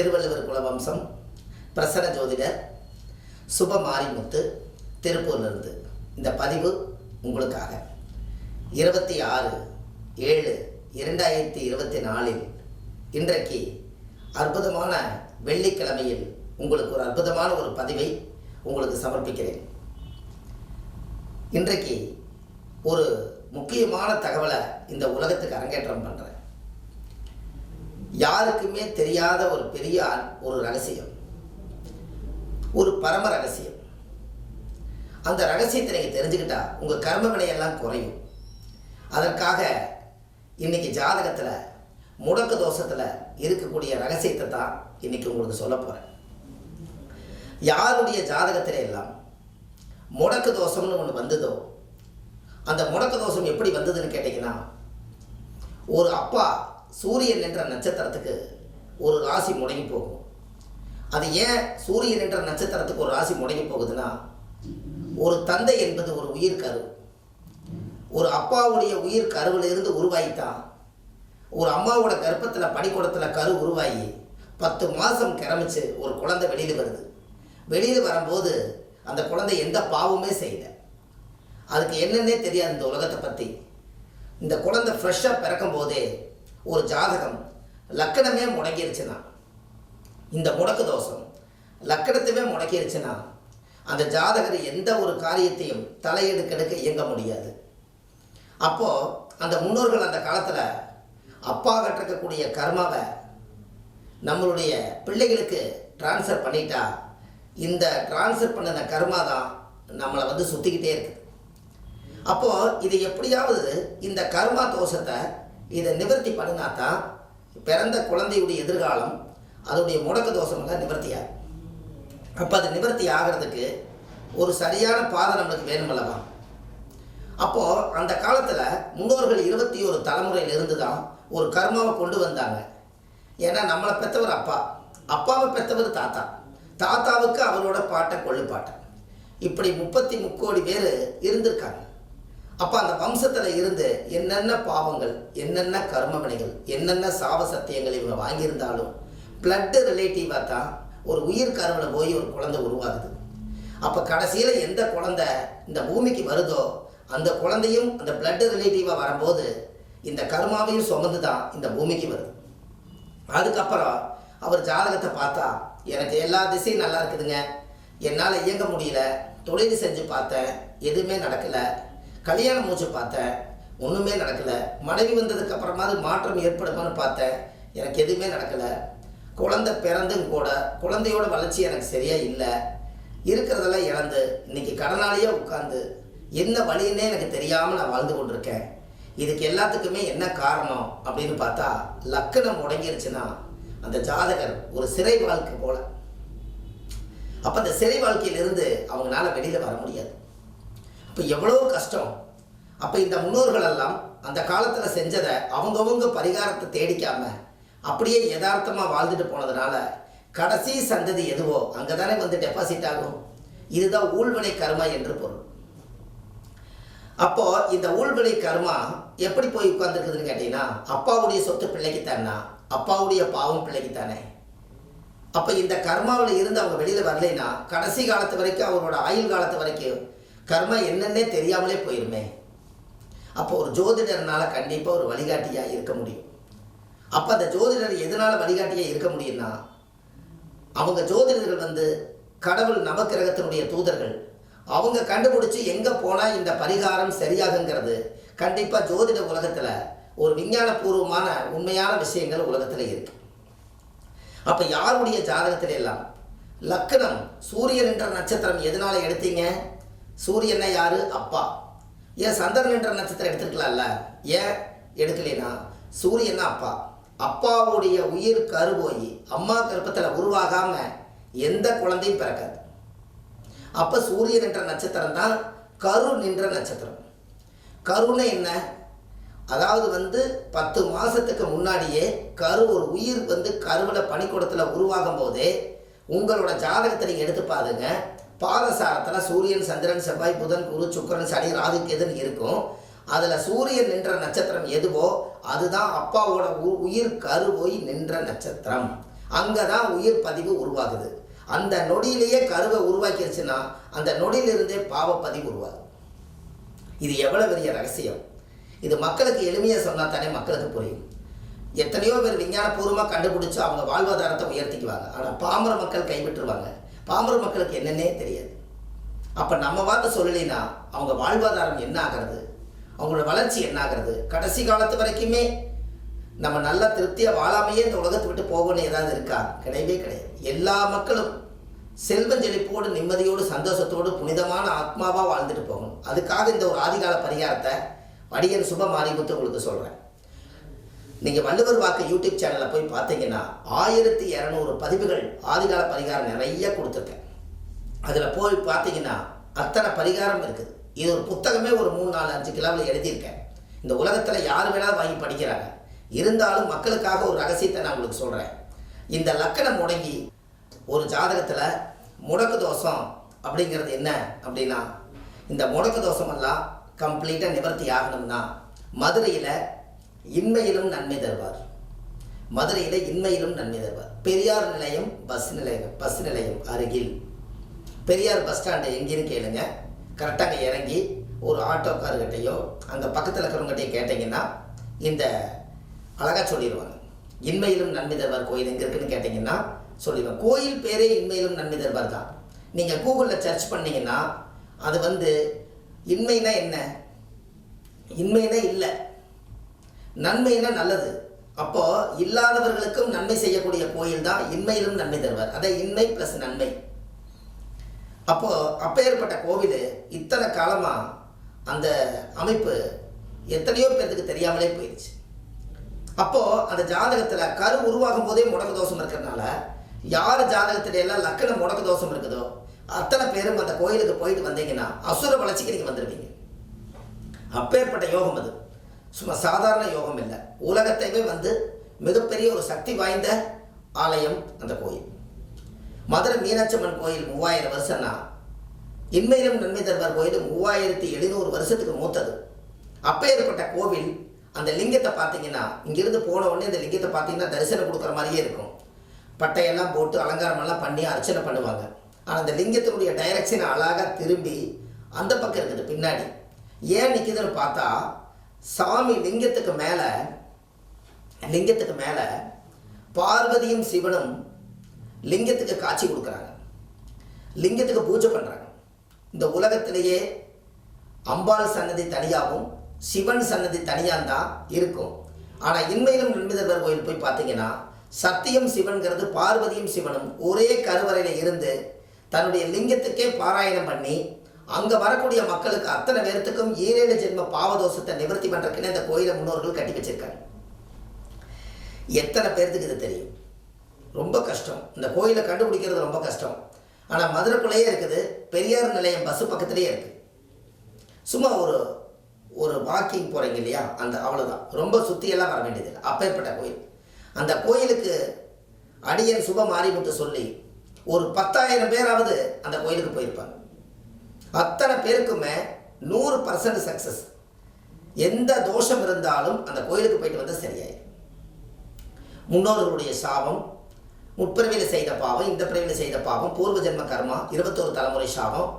திருவள்ளுவர் குலவம்சம் பிரசன்ன ஜோதிடர் சுப மாரிமுத்து திருப்பூர்லிருந்து. இந்த பதிவு உங்களுக்காக. இருபத்தி ஆறு ஏழு இரண்டாயிரத்தி இருபத்தி நாலில் இன்றைக்கு அற்புதமான வெள்ளிக்கிழமையில் உங்களுக்கு ஒரு அற்புதமான ஒரு பதிவை உங்களுக்கு சமர்ப்பிக்கிறேன். இன்றைக்கு ஒரு முக்கியமான தகவலை இந்த உலகத்துக்கு அரங்கேற்றம் பண்ணுறேன் யாருக்குமே தெரியாத ஒரு பெரிய ஒரு ரகசியம். ஒரு பரம ரகசியம். அந்த ரகசியத்தை நீங்கள் தெரிஞ்சுக்கிட்டா உங்கள் கர்ம வினையெல்லாம் குறையும். அதற்காக இன்னைக்கு ஜாதகத்தில் முடக்கு தோஷத்தில் இருக்கக்கூடிய ரகசியத்தை தான் இன்னைக்கு உங்களுக்கு சொல்ல போகிறேன் யாருடைய ஜாதகத்தில் எல்லாம் முடக்கு தோஷம்னு ஒன்று வந்ததோ அந்த முடக்கு தோஷம் எப்படி வந்ததுன்னு கேட்டிங்கன்னா ஒரு அப்பா சூரியன் என்ற நட்சத்திரத்துக்கு ஒரு ராசி முடங்கி போகும். அது ஏன் சூரியன் என்ற நட்சத்திரத்துக்கு ஒரு ராசி முடங்கி போகுதுன்னா ஒரு தந்தை என்பது ஒரு உயிர் கரு. ஒரு அப்பாவுடைய உயிர் கருவிலிருந்து உருவாகித்தான் ஒரு அம்மாவோட கர்ப்பத்தில் பனிக்கூடத்தில் கரு உருவாகி பத்து மாதம் கிளம்பிச்சு ஒரு குழந்தை வெளியில் வருது. வெளியில் வரும்போது அந்த குழந்தை எந்த பாவமே செய்யல. அதுக்கு என்னன்னே தெரியாது இந்த உலகத்தை பற்றி இந்த குழந்தை ஃப்ரெஷ்ஷாக பிறக்கும் போதே ஒரு ஜாதகம் லக்கணமே முடங்கிருச்சுன்னா இந்த முடக்கு தோஷம் லக்கணத்தையுமே முடக்கிருச்சுன்னா அந்த ஜாதகர் எந்த ஒரு காரியத்தையும் தலையெடுக்கெடுக்க இயங்க முடியாது. அப்போது அந்த முன்னோர்கள் அந்த காலத்தில் அப்பா கட்டிருக்கக்கூடிய கர்மாவை நம்மளுடைய பிள்ளைகளுக்கு ட்ரான்ஸ்ஃபர் பண்ணிட்டா இந்த ட்ரான்ஸ்ஃபர் பண்ணின கர்மா தான் நம்மளை வந்து சுற்றிக்கிட்டே இருக்குது அப்போது இது எப்படியாவது இந்த கர்மா தோஷத்தை இதை நிவர்த்தி பண்ணினா தான் பிறந்த குழந்தையுடைய எதிர்காலம் அதோடைய முடக்க தோஷமெல்லாம் நிவர்த்தியாகும். அப்போ அது நிவர்த்தி ஆகிறதுக்கு ஒரு சரியான பாதை நம்மளுக்கு வேணுமல்லவா அப்போது அந்த காலத்தில் முன்னோர்கள் இருபத்தி ஒரு தலைமுறையில் இருந்து தான் ஒரு கர்மாவை கொண்டு வந்தாங்க. ஏன்னா நம்மளை பெற்றவர் அப்பா. அப்பாவை பெற்றவர் தாத்தா. தாத்தாவுக்கு அவரோட பாட்டை கொள்ளு பாட்டை இப்படி முப்பத்தி முக்கோடி பேர் இருந்திருக்காங்க. அப்போ அந்த வம்சத்தில் இருந்து என்னென்ன பாவங்கள் என்னென்ன கர்மவினைகள் என்னென்ன சாவ சத்தியங்கள் இவங்க வாங்கியிருந்தாலும் பிளட்டு ரிலேட்டிவாக தான் ஒரு உயிர் கருவில் போய் ஒரு குழந்தை உருவாகுது. அப்போ கடைசியில் எந்த குழந்தை இந்த பூமிக்கு வருதோ அந்த குழந்தையும் அந்த பிளட்டு ரிலேட்டிவாக வரும்போது இந்த கர்மாவையும் சுமந்து தான் இந்த பூமிக்கு வருது. அதுக்கப்புறம் அவர் ஜாதகத்தை பார்த்தா எனக்கு எல்லா திசையும் நல்லா இருக்குதுங்க என்னால் இயங்க முடியல தொழில் செஞ்சு பார்த்தேன் எதுவுமே நடக்கலை கல்யாணம் மூச்சு பார்த்தேன். ஒன்றுமே நடக்கலை. மனைவி வந்ததுக்கு அப்புறமாவது மாற்றம் ஏற்படுமான்னு பார்த்தேன். எனக்கு எதுவுமே நடக்கலை. குழந்தை பிறந்தும் கூட குழந்தையோட வளர்ச்சி எனக்கு சரியாக இல்லை. இருக்கிறதெல்லாம் இழந்து இன்னைக்கு கடனாலேயே உட்காந்து என்ன வழின்னே எனக்கு தெரியாமல் நான் வாழ்ந்து கொண்டிருக்கேன். இதுக்கு எல்லாத்துக்குமே என்ன காரணம் அப்படின்னு பார்த்தா லக்கணம் முடங்கிருச்சுன்னா அந்த ஜாதகர் ஒரு சிறை வாழ்க்கை போல. அப்போ அந்த சிறை வாழ்க்கையிலிருந்து அவங்களால வெளியில் வர முடியாது. அப்போ எவ்வளோ கஷ்டம். அப்போ இந்த முன்னோர்கள் எல்லாம் அந்த காலத்தில் செஞ்சதை அவங்கவுங்க பரிகாரத்தை தேடிக்காமல் அப்படியே யதார்த்தமாக வாழ்ந்துட்டு போனதுனால கடைசி சந்ததி எதுவோ அங்கே தானே வந்து டெபாசிட் ஆகும். இதுதான் ஊழ்வினை கர்மா என்று பொருள். அப்போ இந்த ஊழ்வினை கர்மா எப்படி போய் உட்கார்ந்துருக்குதுன்னு கேட்டீங்கன்னா அப்பாவுடைய சொத்து பிள்ளைக்கு தானா அப்பாவுடைய பாவம் பிள்ளைக்கு தானே அப்போ இந்த கர்மாவில் இருந்து அவங்க வெளியில் வரலைன்னா கடைசி காலத்து வரைக்கும் அவரோட ஆயுள் காலத்து வரைக்கும் கர்மம் என்னன்னே தெரியாமலே போயிருமே. அப்போ ஒரு ஜோதிடர்னால கண்டிப்பாக ஒரு வழிகாட்டியாக இருக்க முடியும். அப்போ அந்த ஜோதிடர் எதனால் வழிகாட்டியாக இருக்க முடியும்னா அவங்க ஜோதிடர்கள் வந்து கடவுள் நவக்கிரகத்தினுடைய தூதர்கள். அவங்க கண்டுபிடிச்சி எங்கே போனால் இந்த பரிகாரம் சரியாகுங்கிறது கண்டிப்பாக ஜோதிட உலகத்தில் ஒரு விஞ்ஞானபூர்வமான உண்மையான விஷயங்கள் உலகத்தில் இருக்கு. அப்போ யாருடைய ஜாதகத்தில் எல்லாம்? லக்கணம் சூரியன் என்ற நட்சத்திரம் எதனால் எடுத்தீங்க? சூரியனை யாரு? அப்பா. ஏன் சந்திரன் என்ற நட்சத்திரம் எடுத்துருக்கலாம்ல? ஏன் எடுக்கலைன்னா சூரியன் அப்பா. அப்பாவுடைய உயிர் கரு போய் அம்மா கருப்பத்தில் உருவாகாம எந்த குழந்தையும் பிறக்காது. அப்போ சூரியன் என்ற நட்சத்திரம் தான் கரு நின்ற நட்சத்திரம். கருணை என்ன? அதாவது வந்து பத்து மாதத்துக்கு முன்னாடியே கரு ஒரு உயிர் வந்து கருவில் பனிக்கூடத்தில் உருவாகும் போதே உங்களோட ஜாதகத்தை நீங்கள் எடுத்து பாருங்க. பாதசாரத்தில் சூரியன் சந்திரன் செவ்வாய் புதன் குரு சுக்கிரன் சனி ராகு கேதுன்னு இருக்கும். அதில் சூரியன் நின்ற நட்சத்திரம் எதுவோ அதுதான் அப்பாவோட உ- உயிர் கருவோய் நின்ற நட்சத்திரம். அங்கே தான் உயிர் பதிவு உருவாகுது. அந்த நொடியிலேயே கருவை உருவாக்கிருச்சுன்னா அந்த நொடியிலிருந்தே பாவப்பதிவு உருவாகும். இது எவ்வளோ பெரிய ரகசியம்? இது மக்களுக்கு எளிமையாக சொன்னால் தானே மக்களுக்கு புரியும். எத்தனையோ பேர் விஞ்ஞானபூர்வமாக கண்டுபிடிச்சு அவங்க வாழ்வாதாரத்தை உயர்த்திக்குவாங்க. ஆனால் பாமர மக்கள் கைவிட்டுருவாங்க. பாமர மக்களுக்கு என்னன்னே தெரியாது. அப்போ நம்ம வார்த்தை சொல்லலைன்னா அவங்க வாழ்வாதாரம் என்ன ஆகிறது? அவங்களோட வளர்ச்சி என்ன ஆகிறது? கடைசி காலத்து வரைக்குமே நம்ம நல்லா திருப்தியாக வாழாமையே இந்த உலகத்தை விட்டு போகணும்னு ஏதாவது இருக்கா? கிடையவே கிடையாது. எல்லா மக்களும் செல்வம் செழிப்போடு நிம்மதியோடு சந்தோஷத்தோடு புனிதமான ஆத்மாவாக வாழ்ந்துட்டு போகணும். அதுக்காக இந்த ஒரு ஆதிகால பரிகாரத்தை வடிகன் சுப மாரிமுத்து உங்களுக்கு சொல்கிறேன் நீங்கள் வள்ளுவர் வாக்கு யூடியூப் சேனலில் போய் பார்த்தீங்கன்னா ஆயிரத்தி இரநூறு பதிவுகள் ஆதிகால பரிகாரம் நிறைய கொடுத்துருக்கேன். அதில் போய் பார்த்தீங்கன்னா அத்தனை பரிகாரம் இருக்குது. இது ஒரு புத்தகமே ஒரு மூணு நாலு அஞ்சு கிலோவில் எழுதியிருக்கேன். இந்த உலகத்தில் யார் வேணாலும் வாங்கி படிக்கிறாங்க. இருந்தாலும் மக்களுக்காக ஒரு ரகசியத்தை நான் உங்களுக்கு சொல்கிறேன் இந்த லக்கணம் முடங்கி ஒரு ஜாதகத்தில் முடக்கு தோஷம் அப்படிங்கிறது என்ன அப்படின்னா இந்த முடக்கு தோஷமெல்லாம் கம்ப்ளீட்டாக நிவர்த்தி ஆகணும்னா மதுரையில் இன்மையிலும் நன்மை தருவார். மதுரையில் இன்மையிலும் நன்மை தருவார். பெரியார் நிலையம் பஸ் நிலையம் பஸ் நிலையம் அருகில். பெரியார் பஸ் ஸ்டாண்டு எங்கேன்னு கேளுங்க? கரெக்டாக அங்கே இறங்கி ஒரு ஆட்டோக்காரர்கிட்டையோ அங்கே பக்கத்தில் இருக்கிறவங்ககிட்டயும் கேட்டிங்கன்னா இந்த அழகாக சொல்லிடுவாங்க இன்மையிலும் நன்மை தருவார் கோயில் எங்கே இருக்குன்னு கேட்டிங்கன்னா சொல்லிடுவாங்க கோயில் பேரே இன்மையிலும் நன்மை தருவார் தான். நீங்கள் கூகுளில் சர்ச் பண்ணிங்கன்னா அது வந்து இன்மைனா என்ன? இன்மைனா இல்லை. நன்மைனா நல்லது. அப்போ இல்லாதவர்களுக்கும் நன்மை செய்யக்கூடிய கோயில் தான் இன்மையிலும் நன்மை தருவார். அதை இன்மை ப்ளஸ் நன்மை. அப்போ அப்பேற்பட்ட கோவில் இத்தனை காலமா அந்த அமைப்பு எத்தனையோ பேர்த்துக்கு தெரியாமலே போயிடுச்சு. அப்போ அந்த ஜாதகத்துல கரு உருவாகும் போதே முடக்கு தோஷம் இருக்கிறதுனால யார் ஜாதகத்துல எல்லாம் லக்கண முடக்கு தோஷம் இருக்குதோ அத்தனை பேரும் அந்த கோயிலுக்கு போயிட்டு வந்தீங்கன்னா அசுர வளர்ச்சிக்கு நீங்க வந்துடுவீங்க அப்பேற்பட்ட யோகம் அது. சும்மா சாதாரண யோகம் இல்லை. உலகத்தையுமே வந்து மிகப்பெரிய ஒரு சக்தி வாய்ந்த ஆலயம் அந்த கோயில். மதுரை மீனாட்சி அம்மன் கோயில் மூவாயிரம் வருஷம்னா இன்மையிலும் நன்மை தருவார் கோயில் மூவாயிரத்தி எழுநூறு வருஷத்துக்கு மூத்தது. அப்போ ஏற்பட்ட கோவில் அந்த லிங்கத்தை பார்த்தீங்கன்னா இங்கிருந்து போன உடனே இந்த லிங்கத்தை பார்த்தீங்கன்னா தரிசனம் கொடுக்குற மாதிரியே இருக்கும். பட்டையெல்லாம் போட்டு அலங்காரமெல்லாம் பண்ணி அர்ச்சனை பண்ணுவாங்க. ஆனால் அந்த லிங்கத்தினுடைய டைரக்ஷன் அழகாக திரும்பி அந்த பக்கம் இருக்குது பின்னாடி. ஏன் நிற்குதுன்னு பார்த்தா சாமி லிங்கத்துக்கு மேலே லிங்கத்துக்கு மேலே பார்வதியும் சிவனும் லிங்கத்துக்கு காட்சி கொடுக்குறாங்க. லிங்கத்துக்கு பூஜை பண்ணுறாங்க இந்த உலகத்திலேயே அம்பாள் சன்னதி தனியாகவும் சிவன் சன்னதி தனியாக தான் இருக்கும். ஆனால் இன்மையிலும் நிர்மிதர்வர் கோயில் போய் பார்த்தீங்கன்னா சத்தியம் சிவன்கிறது பார்வதியும் சிவனும் ஒரே கருவறையில் இருந்து தன்னுடைய லிங்கத்துக்கே பாராயணம் பண்ணி அங்கே வரக்கூடிய மக்களுக்கு அத்தனை பேர்த்துக்கும் ஈரேழு ஜென்ம பாவதோஷத்தை நிவர்த்தி பண்ணுறதுக்குன்னு இந்த கோயிலை முன்னோர்கள் கட்டி வச்சிருக்காங்க. எத்தனை பேர்த்துக்கு இது தெரியும்? ரொம்ப கஷ்டம். இந்த கோயிலை கண்டுபிடிக்கிறது ரொம்ப கஷ்டம். ஆனால் மதுரைக்குள்ளேயே இருக்குது. பெரியார் நிலையம் பஸ்ஸு பக்கத்துலேயே இருக்குது சும்மா ஒரு ஒரு வாக்கிங் போகிறீங்க இல்லையா? அந்த அவ்வளோதான் ரொம்ப சுற்றியெல்லாம் வர வேண்டியதில்லை அப்பேற்பட்ட கோயில். அந்த கோயிலுக்கு அடியன் சுப மாரிமுத்து சொல்லி ஒரு பத்தாயிரம் பேராவது அந்த கோயிலுக்கு போயிருப்பாங்க. அத்தனை பேருக்குமே நூறு பர்சன்ட் சக்ஸஸ் எந்த தோஷம் இருந்தாலும் அந்த கோயிலுக்கு போயிட்டு வந்தால் சரியாயிடும் முன்னோர்களுடைய சாபம் முற்பிறவியில் செய்த பாவம் இந்த பிறவியில் செய்த பாவம் பூர்வ ஜென்ம கர்மா இருபத்தோரு தலைமுறை சாபம்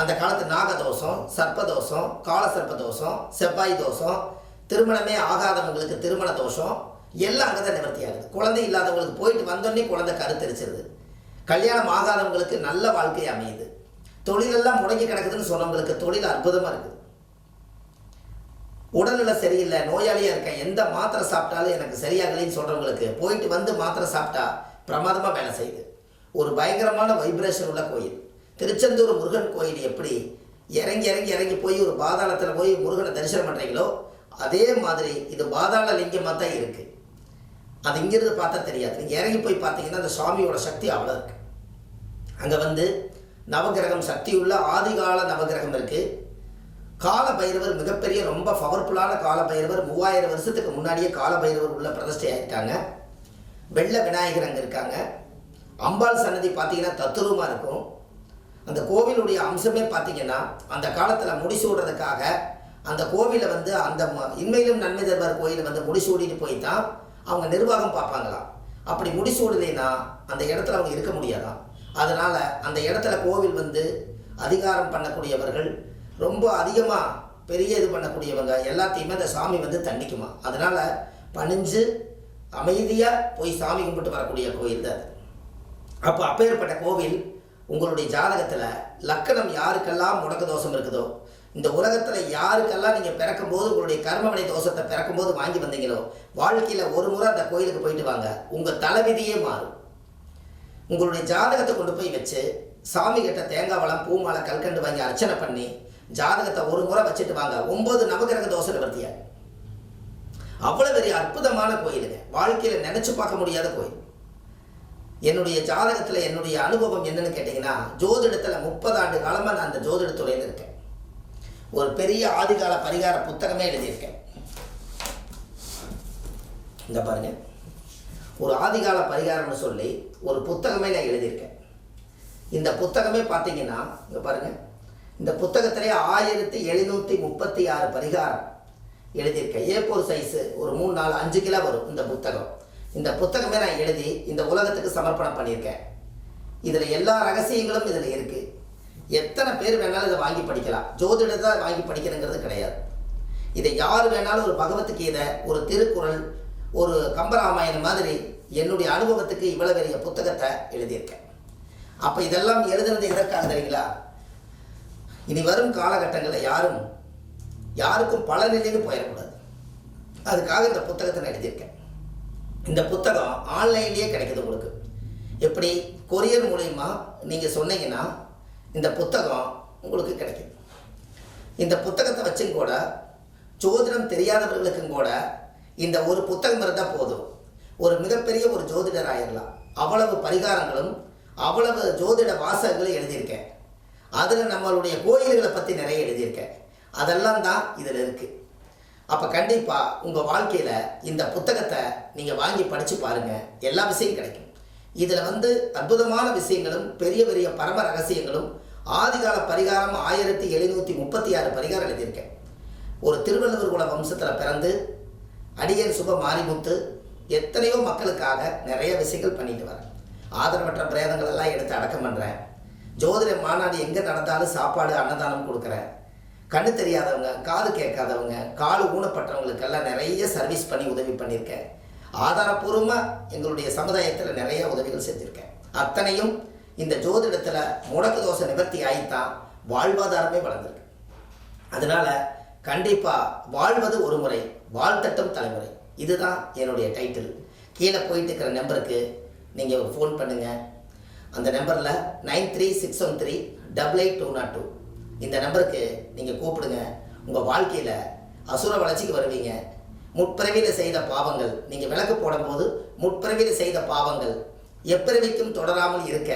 அந்த காலத்து நாகதோஷம் சர்ப்பதோஷம் கால சர்ப்ப தோஷம் செவ்வாய் தோஷம் திருமணமே ஆகாதவங்களுக்கு திருமண தோஷம் எல்லாம் அங்கே தான் நிவர்த்தி ஆகுது. குழந்தை இல்லாதவங்களுக்கு போயிட்டு வந்தோடனே குழந்தை கருத்தரிச்சிருது. கல்யாணம் ஆகாதவங்களுக்கு நல்ல வாழ்க்கை அமையுது. தொழிலெல்லாம் முடங்கி கிடக்குதுன்னு சொன்னவங்களுக்கு தொழில் அற்புதமாக இருக்குது. உடல்நிலை சரியில்லை நோயாளியாக இருக்கேன் எந்த மாத்திரை சாப்பிட்டாலும் எனக்கு சரியாகலைன்னு சொல்கிறவங்களுக்கு போயிட்டு வந்து மாத்திரை சாப்பிட்டா பிரமாதமாக வேலை செய்யுது. ஒரு பயங்கரமான வைப்ரேஷன் உள்ள கோயில். திருச்செந்தூர் முருகன் கோயில் எப்படி இறங்கி இறங்கி இறங்கி போய் ஒரு பாதாளத்தில் போய் முருகனை தரிசனம் பண்ணுறீங்களோ அதே மாதிரி இது பாதாள லிங்கமாக தான் இருக்குது அது இங்கிருந்து பார்த்தா தெரியாது. நீங்கள் இறங்கி போய் பார்த்தீங்கன்னா அந்த சுவாமியோட சக்தி அவ்வளோ இருக்குது அங்கே வந்து நவகிரகம் சக்தியுள்ள ஆதிகால நவகிரகம் இருக்குது கால பைரவர் மிகப்பெரிய ரொம்ப பவர்ஃபுல்லான கால பைரவர் மூவாயிரம் வருஷத்துக்கு முன்னாடியே கால பைரவர் உள்ள பிரதிஷ்டை ஆயிருக்காங்க வெள்ளை விநாயகர் அங்கே இருக்காங்க. அம்பாள் சன்னதி பார்த்தீங்கன்னா தத்துருவமாக இருக்கும். அந்த கோவிலுடைய அம்சமே பார்த்தீங்கன்னா அந்த காலத்தில் முடிசூடுறதுக்காக அந்த கோவிலை வந்து அந்த ம- இன்மையிலும் நன்மை தருவார் கோயிலை வந்து முடிசூடிட்டு போய் தான் அவங்க நிர்வாகம் பார்ப்பாங்களாம். அப்படி முடிசூடலைன்னா அந்த இடத்துல அவங்க இருக்க முடியாதான் அதனால் அந்த இடத்துல கோவில் வந்து அதிகாரம் பண்ணக்கூடியவர்கள் ரொம்ப அதிகமாக பெரிய இது பண்ணக்கூடியவங்க எல்லாத்தையுமே அந்த சாமி வந்து தண்டிக்குமா? அதனால் பணிஞ்சு அமைதியாக போய் சாமி கும்பிட்டு வரக்கூடிய கோயில் தான் அது. அப்போ அப்பேற்பட்ட கோவில் உங்களுடைய ஜாதகத்தில் லக்கணம் யாருக்கெல்லாம் முடக்க தோஷம் இருக்குதோ இந்த உலகத்தில் யாருக்கெல்லாம் நீங்கள் பிறக்கும்போது உங்களுடைய கர்மவினை தோஷத்தை பிறக்கும்போது வாங்கி வந்தீங்களோ வாழ்க்கையில் ஒரு முறை அந்த கோயிலுக்கு போயிட்டு வாங்க. உங்கள் தலைவிதியே மாறும். உங்களுடைய ஜாதகத்தை கொண்டு போய் வச்சு சாமி கிட்ட தேங்காய் வளம் பூமாலை கல்கண்டு வாங்கி அர்ச்சனை பண்ணி ஜாதகத்தை ஒரு முறை வச்சுட்டு வாங்க. ஒன்பது நவகிரக தோசை நிவர்த்தியா? அவ்வளோ பெரிய அற்புதமான கோயிலுங்க. வாழ்க்கையில் நினைச்சு பார்க்க முடியாத கோயில். என்னுடைய ஜாதகத்தில் என்னுடைய அனுபவம் என்னன்னு கேட்டிங்கன்னா ஜோதிடத்தில் முப்பது ஆண்டு காலமாக நான் அந்த ஜோதிடத்துறையில் இருக்கேன். ஒரு பெரிய ஆதிகால பரிகார புத்தகமே எழுதியிருக்கேன். இந்த பாருங்க. ஒரு ஆதிகால பரிகாரம்னு சொல்லி ஒரு புத்தகமே நான் எழுதியிருக்கேன். இந்த புத்தகமே பார்த்தீங்கன்னா இங்கே பாருங்கள் இந்த புத்தகத்திலே ஆயிரத்தி எழுநூற்றி முப்பத்தி ஆறு பரிகாரம் எழுதியிருக்கேன். ஏ போர் சைஸு ஒரு மூணு நாலு அஞ்சு கிலோ வரும் இந்த புத்தகம். இந்த புத்தகமே நான் எழுதி இந்த உலகத்துக்கு சமர்ப்பணம் பண்ணியிருக்கேன். இதில் எல்லா ரகசியங்களும் இதில் இருக்குது எத்தனை பேர் வேணாலும் இதை வாங்கி படிக்கலாம். ஜோதிடத்தை வாங்கி படிக்கணுங்கிறது கிடையாது. இதை யார் வேணாலும் ஒரு பகவத்கீதை ஒரு திருக்குறள் ஒரு கம்பராமாயணம் மாதிரி என்னுடைய அனுபவத்துக்கு இவ்வளவு பெரிய புத்தகத்தை எழுதியிருக்கேன். அப்போ இதெல்லாம் எழுதுனது எதற்காக தெரியுங்களா? இனி வரும் காலகட்டங்களில் யாரும் யாருக்கும் பல பலனிலைன்னு போயிடக்கூடாது. அதுக்காக இந்த புத்தகத்தை நான் எழுதியிருக்கேன். இந்த புத்தகம் ஆன்லைன்லேயே கிடைக்குது உங்களுக்கு. எப்படி? கொரியர் மூலயமா நீங்கள் சொன்னீங்கன்னா இந்த புத்தகம் உங்களுக்கு கிடைக்கும் இந்த புத்தகத்தை வச்சும் கூட ஜோதிடம் தெரியாதவர்களுக்கும் கூட இந்த ஒரு புத்தகம் இருந்தால் போதும். ஒரு மிகப்பெரிய ஒரு ஜோதிடர் ஆயிடலாம் அவ்வளவு பரிகாரங்களும் அவ்வளவு ஜோதிட வாசகங்களும் எழுதியிருக்கேன். அதில் நம்மளுடைய கோயில்களை பற்றி நிறைய எழுதியிருக்கேன். அதெல்லாம் தான் இதில் இருக்குது அப்போ கண்டிப்பாக உங்கள் வாழ்க்கையில் இந்த புத்தகத்தை நீங்கள் வாங்கி படித்து பாருங்கள் எல்லா விஷயம் கிடைக்கும். இதில் வந்து அற்புதமான விஷயங்களும் பெரிய பெரிய பரம ரகசியங்களும் ஆதிகால பரிகாரம் ஆயிரத்தி எழுநூற்றி முப்பத்தி ஆறு பரிகாரம் எழுதியிருக்கேன். ஒரு திருவள்ளுவர் குல வம்சத்தில் பிறந்து அடியன் சுப மாரிமுத்து எத்தனையோ மக்களுக்காக நிறைய விஷயங்கள் பண்ணிட்டு வரேன் ஆதரவற்ற பிரேதங்கள் எல்லாம் எடுத்து அடக்கம் பண்ணுறேன் ஜோதிட மாநாடு எங்கே நடந்தாலும் சாப்பாடு அன்னதானம் கொடுக்குறேன். கண்ணு தெரியாதவங்க காது கேட்காதவங்க கால் ஊனப்பட்டவங்களுக்கெல்லாம் நிறைய சர்வீஸ் பண்ணி உதவி பண்ணியிருக்கேன். ஆதாரபூர்வமாக எங்களுடைய சமுதாயத்தில் நிறைய உதவிகள் செஞ்சுருக்கேன். அத்தனையும் இந்த ஜோதிடத்தில் முடக்கு தோசை நிவர்த்தி ஆகித்தான் வாழ்வாதாரமே வளர்ந்துருக்கு. அதனால் கண்டிப்பாக வாழ்வது ஒரு முறை. வாழ்த்தட்டும் தலைமுறை. இதுதான் என்னுடைய டைட்டில் கீழே போயிட்டு இருக்கிற நம்பருக்கு நீங்கள் ஃபோன் பண்ணுங்கள் அந்த நம்பரில் nine three six one three double eight two nought two. இந்த நம்பருக்கு நீங்கள் கூப்பிடுங்க. உங்கள் வாழ்க்கையில் அசுர வளர்ச்சிக்கு வருவீங்க. முற்பிறவியில் செய்த பாவங்கள் நீங்கள் விளக்கு போடும்போது முற்பிறவியில் செய்த பாவங்கள் எப்பிறவிக்கும் தொடராமல் இருக்க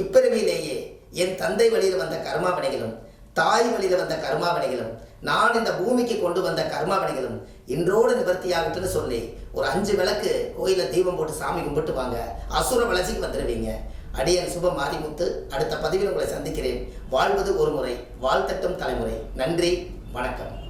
இப்பிறவியிலேயே என் தந்தை வழியில் வந்த கர்மாவினைகளும் தாய் வழியில் வந்த கர்மாவினைகளும் நான் இந்த பூமிக்கு கொண்டு வந்த கர்மாவினைகளும் இன்றோடு நிவர்த்தியாகட்டும்னு சொல்லி ஒரு அஞ்சு விளக்கு கோயிலில் தீபம் போட்டு சாமி கும்பிட்டு வாங்க அசுர வளர்ச்சிக்கு வந்துடுவீங்க அடியன் சுப மாரிமுத்து அடுத்த பதிவில் உங்களை சந்திக்கிறேன். வாழ்வது ஒரு முறை வாழ்த்தட்டும் தலைமுறை. நன்றி வணக்கம்.